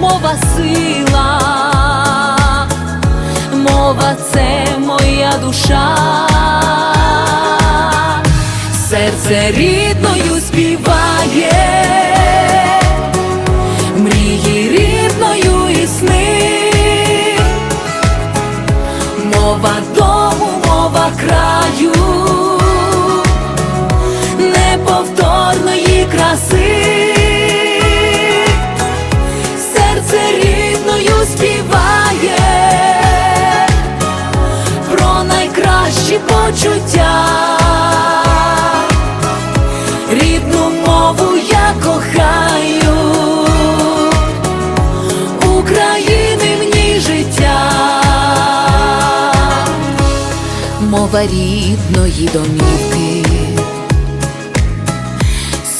Мова сила, мова це моя душа, серце рідною найкращі почуття, рідну мову я кохаю, України в життя, мова рідної домівки.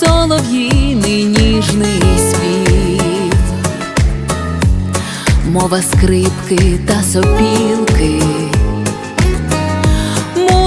Солов'їний ніжний спів, мова скрипки та сопілки,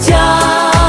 家。